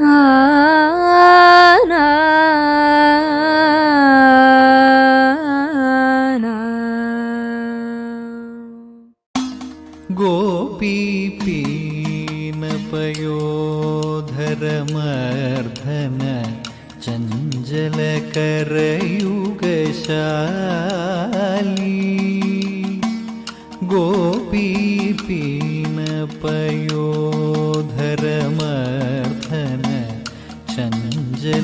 啊。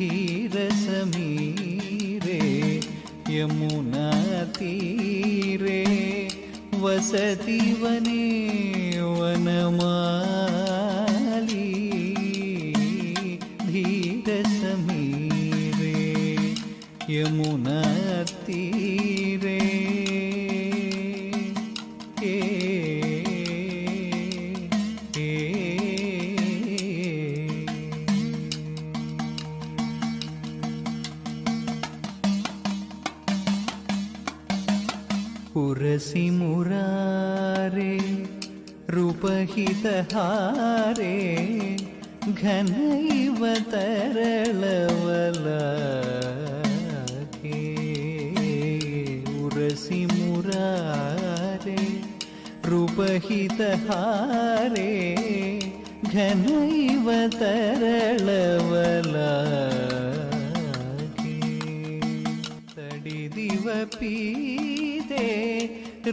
பகீரசமீரே யமுனா தீரே வசதிவனே வனமா शीतहारे घनैव तरलवलाके उरसि मुरारे रूपहितहारे घनैव तरलवलाके तडिदिवपीदे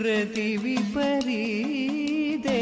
रतिविपरीदे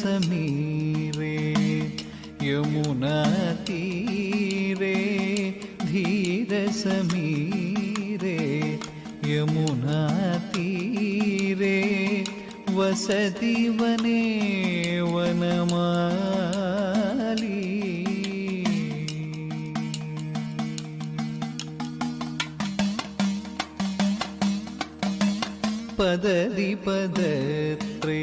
சமீவே யமுனா தீரே धीर समीरे यमुना तीरे वसति वने वनमाली पददि पदत्रे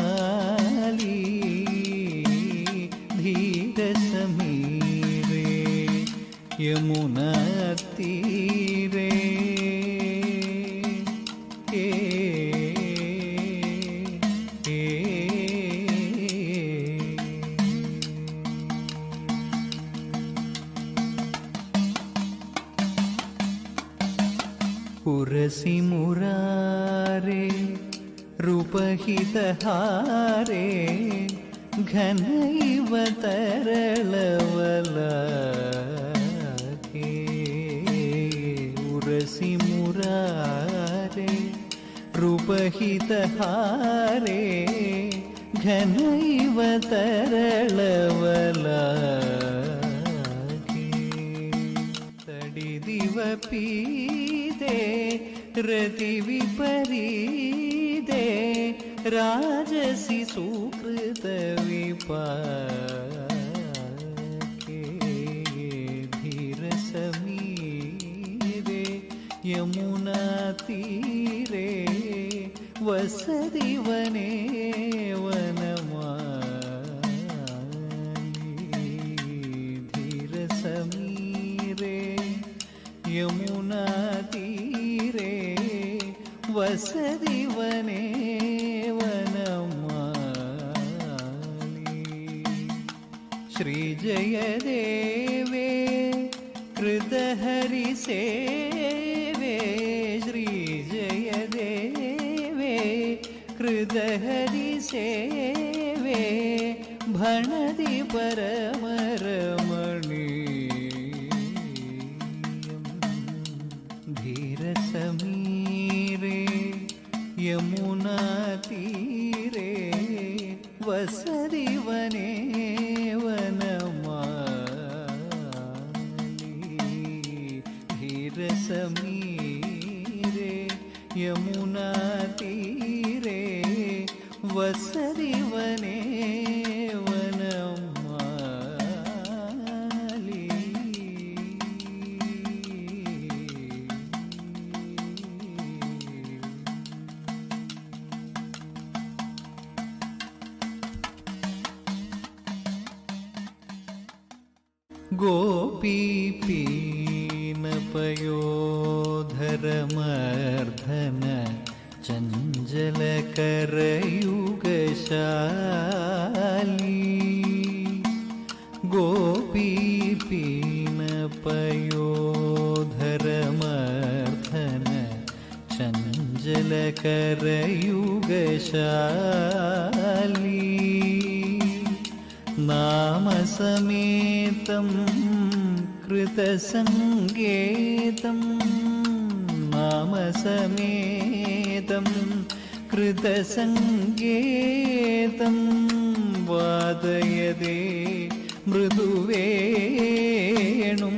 यमुना तीरे පුරසි මුරාරේ රූපහිතහාරේ ඝනයිවතරලවලා रे रूपहितहारे घनैव तरलवलागे तडिदिव पीते राजसी सुकृत विपा യമുനാ തീരേ വസതി വനേ വനമാീരസമീരേ യമുനാ തീരേ വസതി വനേ श्रीजयदेवे कृतहरिसेवे ശ്രീ ജയദേവേ കൃതഹരി സേവേ ഭണതി പരമരമ தீரே வசதிவனே வனம் ചഞ്ചലകരയുഗശാലി നാമസമേതം കൃതസംഗേതം നാമസമേതം കൃതസംഗേതം വാദയതേ മൃദുവേണും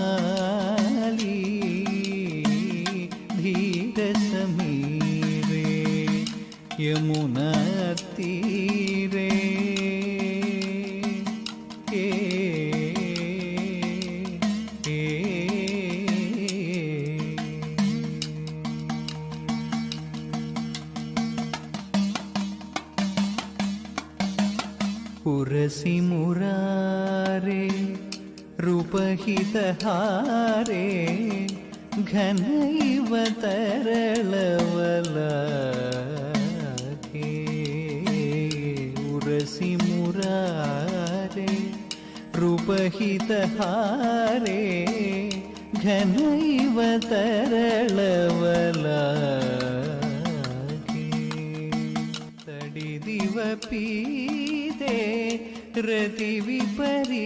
ಹಾರೇ ಘನೈವ ತರಳವಲೇ ಉರಸಿ ಮುರಾರೇ ರೂಪಹಿತ ಹಾರೇ ಘನೈವ ತರಳವಲೇ ತಡಿದಿವ ಪೀತೆ ರತಿ ವಿಪರೀ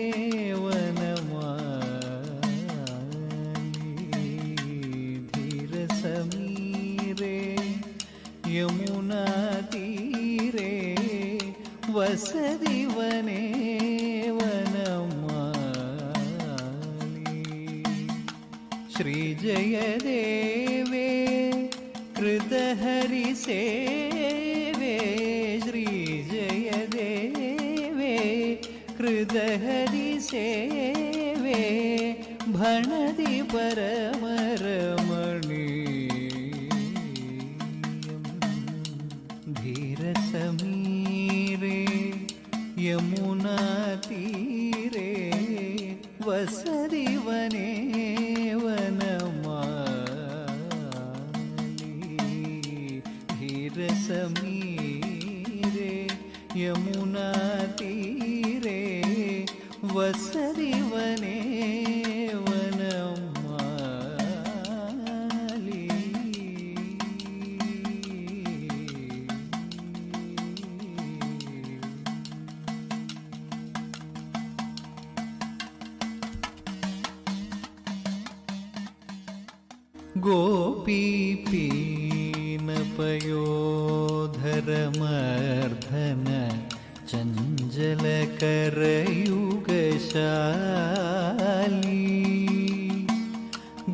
തീരേ വസരിവനേ ധീരസമീരേ യമുനാ തീരേ വസ പരമർദ്ധന ചഞ്ചലകരയുഗശാലി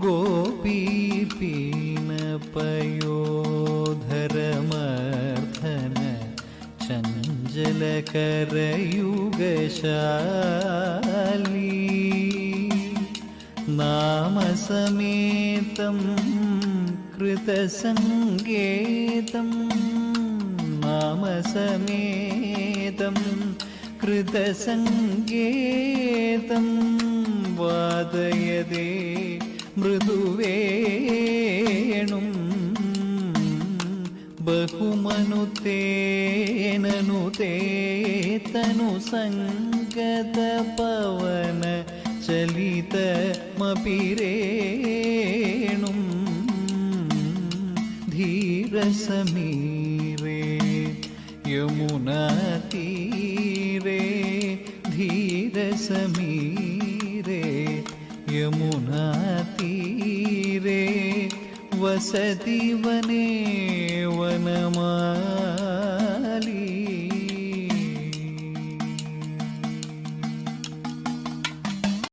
ഗോപീപീണപയോധരമർദ്ധന ചഞ്ചലകരയുഗശാലി നാമസമേതം कृतसङ्गेतम् ഭാവസമേതം കൃതസംഗേതം വാദയതേ മൃദുവേണും ബഹുമനുതേനു തേതനു സംഗത പവന ചലിതമപിരേണും ധീരസമേ தேசமீரே யமுனா தீரே வசதிவனே வனமா